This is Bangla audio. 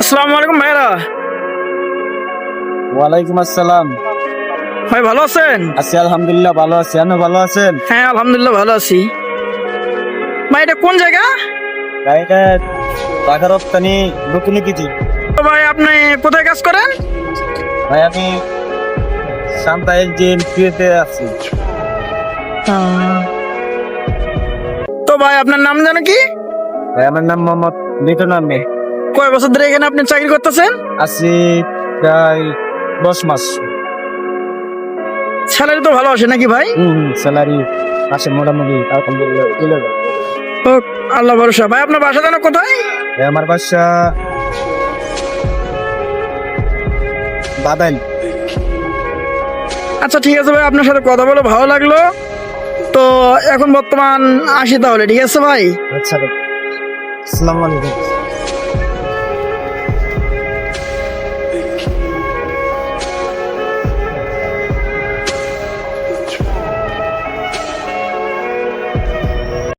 আসসালামু আলাইকুম ভাইরা ওয়ালাইকুম আসসালাম। ভাই ভালো আছেন? আছি আলহামদুলিল্লাহ ভালো আছি। আপনি ভালো আছেন? হ্যাঁ আলহামদুলিল্লাহ ভালো আছি। ভাই এটা কোন জায়গা? গাড়িটা টাকা রপ্তানি নতুন কিছু ভাই আপনি কোথায় কাজ করেন? ভাই আমি শান্তা এলজিএন পিএতে আছি। তো ভাই আপনার নাম জানো কি? ভাই আমার নাম মোহাম্মদ লিটন আহমেদ। কয় বছর ধরে এখানে আপনি চাকরি করতেছেন? আছি প্রায় দশ মাস। স্যালারি তো ভালো আসে নাকি ভাই? হুম স্যালারি আছে মোটামুটি আলহামদুলিল্লাহ। ও আল্লাহ ভরসা। ভাই আপনার বাসা জানো কোথায়? আমার বাসা বাদাইল। আচ্ছা ঠিক আছে ভাই আপনার সাথে কথা বলে ভালো লাগল। তো এখন বর্তমান আসি তাহলে ঠিক আছে ভাই? আচ্ছা আসসালামু আলাইকুম।